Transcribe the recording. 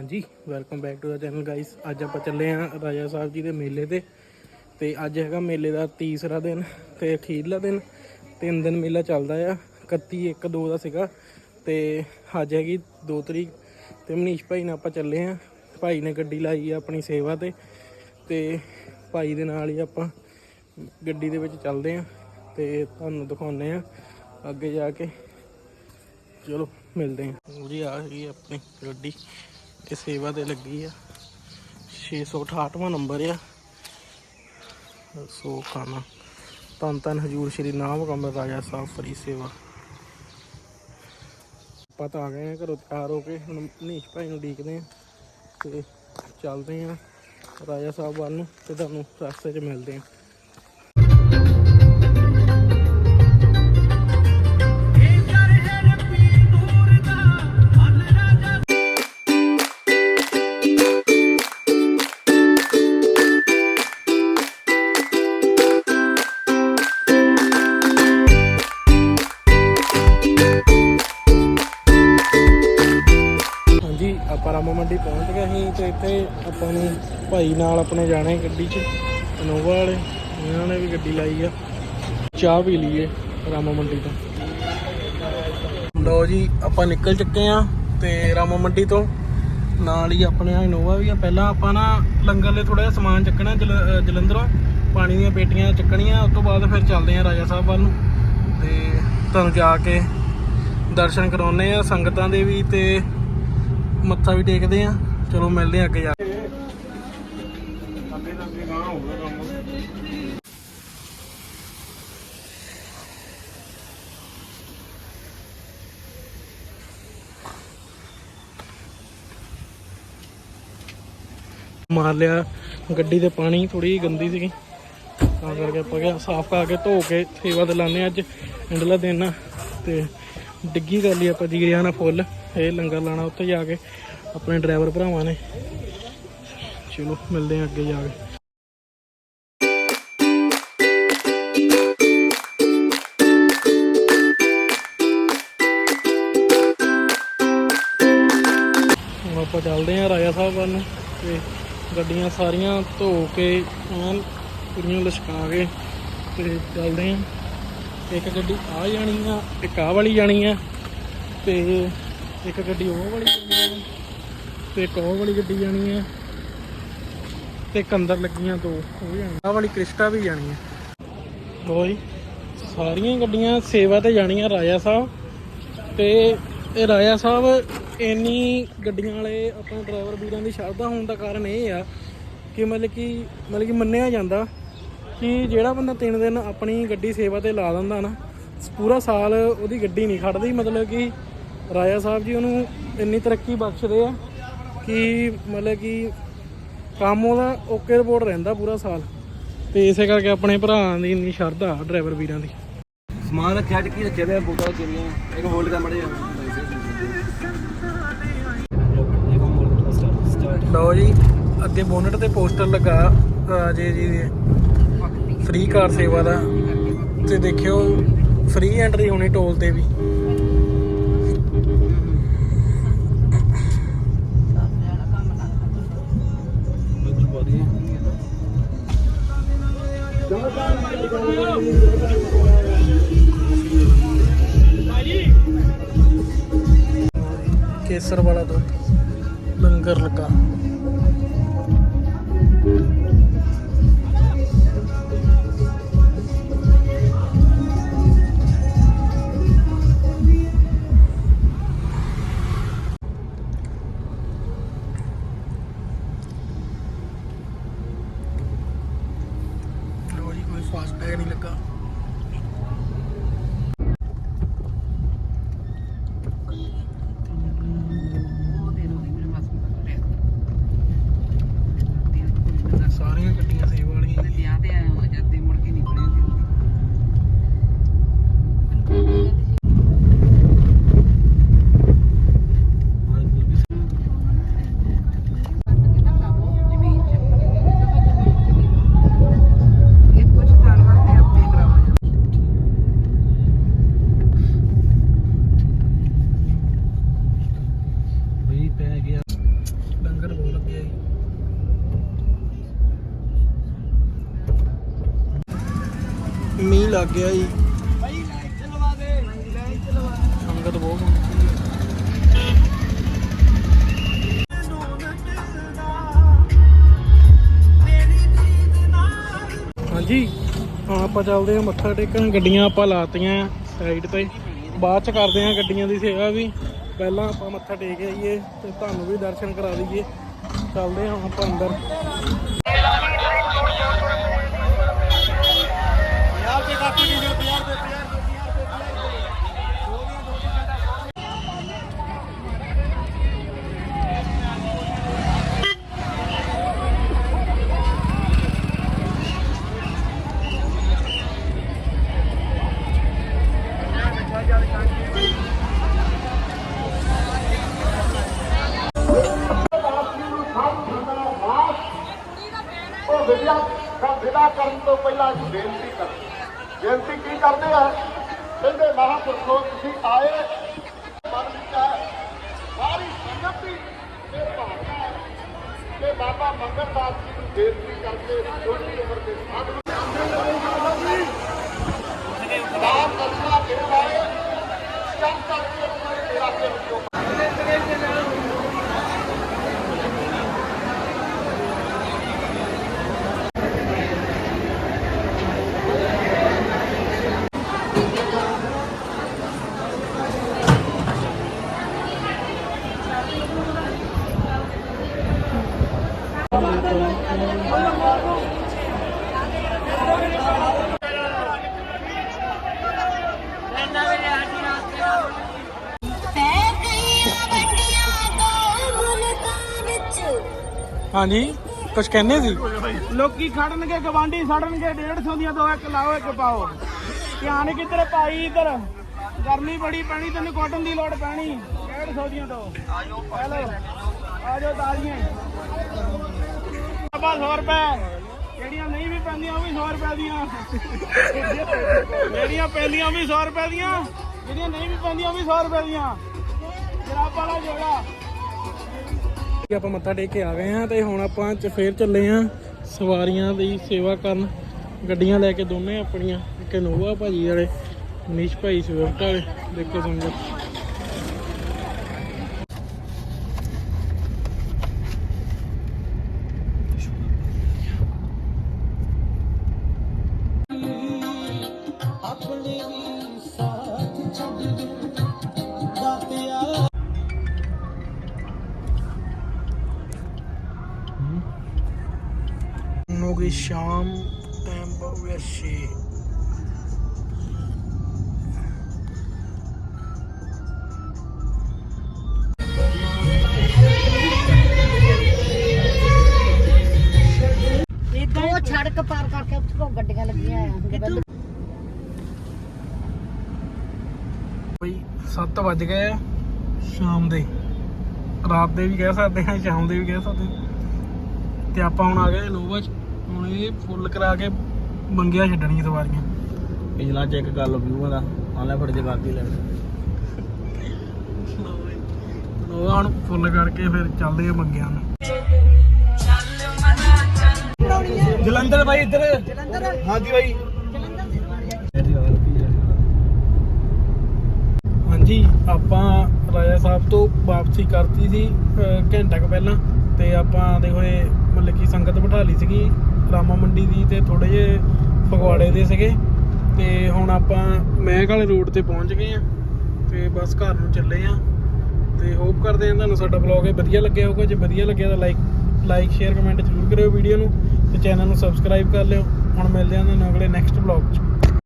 ਹਾਂਜੀ welcome back to the channel guys ਅੱਜ ਆਪਾਂ ਚੱਲੇ ਆਂ ਰਾਜਾ ਸਾਹਿਬ ਜੀ ਦੇ ਮੇਲੇ ਤੇ। ਤੇ ਅੱਜ ਹੈਗਾ ਮੇਲੇ ਦਾ ਤੀਸਰਾ ਦਿਨ ਤੇ ਅਖੀਰਲਾ ਦਿਨ। ਤਿੰਨ ਦਿਨ ਮੇਲਾ ਚੱਲਦਾ ਆ। 31 1 2 ਦਾ ਸੀਗਾ। ਤੇ ਅੱਜ ਹੈਗੀ 2 ਤਰੀਕ। ਤੇ ਮਨੀਸ਼ ਭਾਈ ਨਾਲ ਆਪਾਂ ਚੱਲੇ ਆਂ। ਭਾਈ ਨੇ ਗੱਡੀ ਲਾਈ ਆ ਆਪਣੀ ਸੇਵਾ ਤੇ। ਤੇ ਭਾਈ ਦੇ ਨਾਲ ਹੀ ਆਪਾਂ ਗੱਡੀ ਦੇ ਵਿੱਚ ਚੱਲਦੇ ਆਂ। ਤੇ ਤੁਹਾਨੂੰ ਦਿਖਾਉਂਦੇ ਆਂ ਅੱਗੇ ਜਾ ਕੇ। ਚਲੋ, ਮਿਲਦੇ ਆਂ। ਜੀ ਆ ਗਈ ਆਪਣੀ ਗੱਡੀ। ਇਹ ਸੇਵਾ ਤੇ ਲੱਗੀ ਆ। 668ਵਾਂ ਨੰਬਰ ਆ। ਸੋ ਖਾਨਾ ਧੰਨ ਧੰਨ ਹਜੂਰ ਸ਼੍ਰੀ ਨਾਮ ਕਮਰ ਰਾਜਾ ਸਾਹਿਬ ਫਰੀ ਸੇਵਾ। ਪਤਾ ਆ ਗਏ ਆ ਘਰੋਂ ਤਿਆਰ ਹੋ ਕੇ। ਹੁਣ ਮਨੀਸ਼ ਭਾਈ ਨੂੰ ਡੀਕਦੇ ਆ ਤੇ ਚੱਲਦੇ ਆ ਰਾਜਾ ਸਾਹਿਬ ਵੱਲ ਨੂੰ ਤੇ ਤੁਹਾਨੂੰ ਰਸਤੇ 'ਚ ਮਿਲਦੇ ਆ। ਹਾਂਜੀ ਰਾਮਾ ਮੰਡੀ ਪਹੁੰਚ ਗਏ ਸੀ ਤੇ ਇੱਥੇ ਆਪਾਂ ਨੂੰ ਭਾਈ ਨਾਲ ਆਪਣੇ ਜਾਣੇ ਗੱਡੀ 'ਚ, ਇਨੋਵਾ ਵਾਲੇ, ਇਹਨਾਂ ਨੇ ਵੀ ਗੱਡੀ ਲਾਈ ਆ। ਚਾਹ ਪੀ ਲਈਏ ਰਾਮਾ ਮੰਡੀ ਤੋਂ। ਲੋ ਜੀ, ਆਪਾਂ ਨਿਕਲ ਚੁੱਕੇ ਆ ਤੇ ਰਾਮਾ ਮੰਡੀ ਤੋਂ। ਨਾਲ ਹੀ ਆਪਣੇ ਆ ਇਨੋਵਾ ਵੀ ਆ। ਪਹਿਲਾਂ ਆਪਾਂ ਨਾ ਲੰਗਰ ਲਈ ਥੋੜਾ ਜਿਹਾ ਸਮਾਨ ਚੱਕਣਾ ਜਲ- ਜਲੰਧਰੋਂ। ਪਾਣੀ ਦੀਆਂ ਪੇਟੀਆਂ ਚੱਕਣੀਆਂ, ਉਸ ਤੋਂ ਬਾਅਦ ਫਿਰ ਚੱਲਦੇ ਆ ਰਾਜਾ ਸਾਹਿਬ ਵੱਲ ਨੂੰ। ਤੇ ਤੁਹਾਨੂੰ ਜਾ ਕੇ ਦਰਸ਼ਨ ਕਰਾਉਨੇ ਆ ਸੰਗਤਾਂ ਦੇ ਵੀ ਤੇ ਮੱਥਾ ਵੀ ਟੇਕਦੇ ਆ। ਚਲੋ ਮਿਲਦੇ ਆ ਅੱਗੇ ਜਾ ਕੇ। ਮਾਰ ਲਿਆ ਗੱਡੀ ਦੇ ਪਾਣੀ ਥੋੜੀ ਗੰਦੀ ਸੀਗੀ। ਤਾਂ ਕਰਕੇ ਆਪਾਂ ਕਿਹਾ ਸਾਫ਼ ਕਰਕੇ ਧੋ ਕੇ ਸੇਵਾ ਤੇ ਲਾਣੇ ਅੱਜ। ਇੰਡਲਾ ਦਿਨ ਆ ਤੇ ਡਿੱਗੀ ਕਰ ਲਈ ਆਪਾਂ ਜੀਰਿਆਂ ਨਾਲ ਫੁੱਲ। ਇਹ ਲੰਗਰ ਲਾਣਾ ਉੱਥੇ ਜਾ ਕੇ, ਆਪਣੇ ਡਰਾਈਵਰ ਭਰਾਵਾਂ ਨੇ। ਚਲੋ, ਮਿਲਦੇ ਆ ਅੱਗੇ ਜਾ ਕੇ। ਆਪਾਂ ਚੱਲਦੇ ਆ ਰਾਜਾ ਸਾਹਿਬ ਵੱਲ ਨੂੰ ਤੇ ਗੱਡੀਆਂ ਸਾਰੀਆਂ ਧੋ ਕੇ ਐਨ ਪੂਰੀਆਂ ਲਸ਼ਕਾ ਕੇ ਤੇ ਚੱਲਦੇ ਆ ਇੱਕ ਗੱਡੀ ਆ ਜਾਣੀ ਆ, ਇੱਕ ਆ ਵਾਲੀ ਜਾਣੀ ਆ ਤੇ ਇੱਕ ਗੱਡੀ ਉਹ ਵਾਲੀ ਜਾਣੀ ਹੈ ਤੇ ਇੱਕ ਉਹ ਵਾਲੀ ਗੱਡੀ ਜਾਣੀ ਹੈ ਤੇ ਇੱਕ ਅੰਦਰ ਲੱਗੀਆਂ ਦੋ, ਉਹ ਵੀ ਜਾਣੀ ਆ ਵਾਲੀ ਕ੍ਰਿਸਟਾ ਵੀ ਜਾਣੀ ਹੈ ਲੋ ਜੀ, ਸਾਰੀਆਂ ਗੱਡੀਆਂ ਸੇਵਾ ਤੇ ਜਾਣੀਆਂ ਰਾਜਾ ਸਾਹਿਬ। ਤੇ ਇਹ ਰਾਜਾ ਸਾਹਿਬ, ਇੰਨੀ ਗੱਡੀਆਂ ਵਾਲੇ ਆਪਣੇ ਡਰਾਈਵਰ ਵੀਰਾਂ ਦੀ ਸ਼ਰਧਾ ਹੋਣ ਦਾ ਕਾਰਨ ਇਹ ਆ ਕਿ ਮਤਲਬ ਕਿ ਮਤਲਬ ਕਿ ਮੰਨਿਆ ਜਾਂਦਾ ਕਿ ਜਿਹੜਾ ਬੰਦਾ ਤਿੰਨ ਦਿਨ ਆਪਣੀ ਗੱਡੀ ਸੇਵਾ ਤੇ ਲਾ ਦਿੰਦਾ ਨਾ, ਪੂਰਾ ਸਾਲ ਉਹਦੀ ਗੱਡੀ ਨਹੀਂ ਖੜਦੀ, ਮਤਲਬ ਕਿ ਰਾਜਾ ਸਾਹਿਬ ਜੀ ਉਹਨੂੰ ਇੰਨੀ ਤਰੱਕੀ ਬਖਸ਼ਦੇ ਆ ਕਿ ਮਤਲਬ ਕਿ ਕੰਮ ਉਹਦਾ ਓਕੇ ਰਿਪੋਰਟ ਰਹਿੰਦਾ ਪੂਰਾ ਸਾਲ। ਤੇ ਇਸੇ ਕਰਕੇ ਆਪਣੇ ਭਰਾਵਾਂ ਦੀ ਇੰਨੀ ਸ਼ਰਧਾ ਡਰਾਈਵਰ ਵੀਰਾਂ ਦੀ। ਸਮਾਨ ਰੱਖਿਆ ਟਿੱਕੀ ਰੱਖਿਆ ਬੋਤਲ ਕਿਰੀਆਂ ਇੱਕ ਹੋਲਡ ਕਰ ਮੜੇ ਲਓ ਜੀ ਅੱਗੇ ਬੋਨਟ ਤੇ ਪੋਸਟਰ ਲੱਗਾ ਰਾਜੇ ਜੀ ਦੇ ਫ੍ਰੀ ਕਾਰ ਸੇਵਾ ਦਾ। ਤੇ ਦੇਖਿਓ ਫ੍ਰੀ ਐਂਟਰੀ ਹੋਣੀ ਟੋਲ ਤੇ ਵੀ। ਕੇਸਰ ਵਾਲਾ ਦੁੱਧ ਲੰਗਰ ਲੱਗਾ ਲੱਗ ਗਿਆ ਜੀ। ਭਾਈ ਲਾਈਟ ਚਲਵਾ ਦੇ ਲਾਈਟ ਚਲਵਾ ਸੰਗਤ ਬਹੁਤ ਹੁੰਦੀ ਹੈ ਹਾਂਜੀ ਹੁਣ ਆਪਾਂ ਚੱਲਦੇ ਹਾਂ ਮੱਥਾ ਟੇਕਣ। ਗੱਡੀਆਂ ਆਪਾਂ ਲਾਤੀਆਂ ਸਾਈਡ ਤੇ। ਬਾਅਦ ਚ ਕਰਦੇ ਹਾਂ ਗੱਡੀਆਂ ਦੀ ਸੇਵਾ ਵੀ। ਪਹਿਲਾਂ ਆਪਾਂ ਮੱਥਾ ਟੇਕ ਆਈਏ ਤੇ ਤੁਹਾਨੂੰ ਵੀ ਦਰਸ਼ਨ ਕਰਾ ਦਈਏ। ਚੱਲਦੇ ਹਾਂ ਆਪਾਂ ਅੰਦਰ। ਕਰਨ ਤੋਂ ਬੇਨਤੀ ਕਰਦੇ ਬੇਨਤੀ ਕੀ ਕਰਦੇ ਆ? ਕਹਿੰਦੇ ਮਹਾਂਪੁਰਖੋ, ਤੁਸੀਂ ਆਏ, ਮਨ ਵਿੱਚ ਸਾਰੀ ਸੰਗਤ ਦੀ ਇਹ ਭਾਵਨਾ ਹੈ ਕਿ ਬਾਬਾ ਮੰਗਲ ਦਾਸ ਜੀ ਨੂੰ ਬੇਨਤੀ ਕਰਕੇ ਛੋਟੀ ਉਮਰ ਦੇ ਸਾਧੂ ਦਾਸ ਦਸਨਾ ਦੇਣ ਵਾਲੇ ਚੰਦ ਕਰਕੇ ਉਹਨਾਂ ਦੇ ਇਲਾਕੇ ਵਿੱਚੋਂ ਪੈ ਗਈਆਂ ਵੱਡੀਆਂ ਦੋ ਮੁਲਕਾਂ ਵਿੱਚ ਹਾਂਜੀ ਕੁਝ ਕਹਿੰਦੇ ਸੀ? ਲੋਕੀ ਖੜਨਗੇ, ਗਵਾਂਢੀ ਸੜਨਗੇ 150 ਦੀਆਂ ਦੋ ਇੱਕ ਲਾਓ, ਇੱਕ ਪਾਓ। ਧਿਆਨ ਕਿੱਧਰ ਪਾਈ ਇੱਧਰ? ਗਰਮੀ ਬੜੀ ਪੈਣੀ, ਤੈਨੂੰ ਕਾਟਨ ਦੀ ਲੋੜ ਪੈਣੀ। 150 ਦੀਆਂ ਦੋ। ਹੈਲੋ ਆਜੋ ਤਾਜ਼ੀਆਂ। ਬਾਬਾ 100 ਰੁਪਏ। ਜਿਹੜੀਆਂ ਨਹੀਂ ਵੀ ਪੈਂਦੀਆਂ, ਉਹ ਵੀ 100 ਰੁਪਏ ਦੀਆਂ। ਜਿਹੜੀਆਂ ਪੈਂਦੀਆਂ ਵੀ 100 ਰੁਪਏ ਦੀਆਂ। ਜਿਹੜੀਆਂ ਨਹੀਂ ਵੀ ਪੈਂਦੀਆਂ, ਉਹ ਵੀ 100 ਰੁਪਏ ਦੀਆਂ। ਜਰਾਬ ਵਾਲਾ ਜੋੜਾ। ਕਿ ਆਪਾਂ ਮੱਥਾ ਟੇਕ ਕੇ ਆ ਗਏ ਆ ਤੇ ਹੁਣ ਆਪਾਂ ਫੇਰ ਚੱਲੇ ਆ ਸਵਾਰੀਆਂ ਦੀ ਸੇਵਾ ਕਰਨ। ਗੱਡੀਆਂ ਲੈ ਕੇ ਦੋਨੇ ਆਪਣੀਆਂ, ਇੱਕ ਨੋਵਾ ਭਾਜੀ ਵਾਲੇ, ਮਨੀਸ਼ ਭਾਈ ਸਵਿਫਟ ਵਾਲੇ। ਦੇਖੋ ਸੰਗਤ ਸ਼ਾਮ ਟਾਈਮ ਹੋ ਗਿਆ 6 ਉਹ ਸੜਕ ਪਾਰ ਕਰਕੇ ਉੱਥੇ ਕੋ ਗੱਡੀਆਂ ਲੱਗੀਆਂ ਆ ਬਈ 7 ਵੱਜ ਗਏ ਆ ਸ਼ਾਮ ਦੇ। ਰਾਤ ਦੇ ਵੀ ਕਹਿ ਸਕਦੇ ਹਾਂ ਸ਼ਾਮ ਦੇ ਵੀ ਕਹਿ ਸਕਦੇ। ਤੇ ਆਪਾਂ ਹੁਣ ਆ ਗਏ ਨੋਵਾ ਚ ਹੁਣ ਇਹ ਫੁੱਲ ਕਰਾ ਕੇ ਮੰਗਿਆ ਛੱਡਣੀਆਂ ਸਵਾਰੀਆਂ ਪਿਛਲਾ ਚੈੱਕ ਕਰ ਲਓ ਵਿਊਆਂ ਦਾ ਆਨਲਾਈਨ ਫੜ ਕੇ ਕਰਦੀ ਲੈ। ਹੁਣ ਫੁੱਲ ਕਰਕੇ ਫਿਰ ਚੱਲਦੇ ਆ ਮੰਗਿਆਂ ਨੂੰ। ਜਲੰਧਰ ਬਾਈ ਇੱਧਰ। ਹਾਂਜੀ ਬਾਈ। ਹਾਂਜੀ ਆਪਾਂ ਰਾਜਾ ਸਾਹਿਬ ਤੋਂ ਵਾਪਸੀ ਕਰਤੀ ਸੀ ਘੰਟਾ ਕੁ ਪਹਿਲਾਂ ਤੇ ਆਪਾਂ ਆਉਂਦੇ ਹੋਏ ਮਤਲਬ ਕਿ ਸੰਗਤ ਬਿਠਾ ਲਈ ਸੀਗੀ। ਰਾਮਾ ਮੰਡੀ ਦੀ ਤੇ ਥੋੜੇ ਜੇ ਫਗਵਾੜੇ ਦੇ ਸੀਗੇ। ਤੇ ਹੁਣ ਆਪਾਂ ਮਹਿਕ ਵਾਲੇ ਰੋਡ ਤੇ ਪਹੁੰਚ ਗਏ ਆ ਤੇ ਬਸ ਘਰ ਨੂੰ ਚੱਲੇ ਆ ਤੇ ਹੋਪ ਕਰਦੇ ਆ ਤੁਹਾਨੂੰ ਸਾਡਾ ਵਲੌਗ ਇਹ ਵਧੀਆ ਲੱਗਿਆ ਹੋਊਗਾ। ਜੇ ਵਧੀਆ ਲੱਗਿਆ ਤਾਂ ਲਾਈਕ ਲਾਈਕ ਸ਼ੇਅਰ ਕਮੈਂਟ ਜ਼ਰੂਰ ਕਰਿਓ ਵੀਡੀਓ ਨੂੰ ਤੇ ਚੈਨਲ ਨੂੰ ਸਬਸਕ੍ਰਾਈਬ ਕਰ ਲਿਓ। ਹੁਣ ਮਿਲਦੇ ਆ ਤੁਹਾਨੂੰ ਅਗਲੇ ਨੈਕਸਟ ਵਲੌਗ 'ਚ।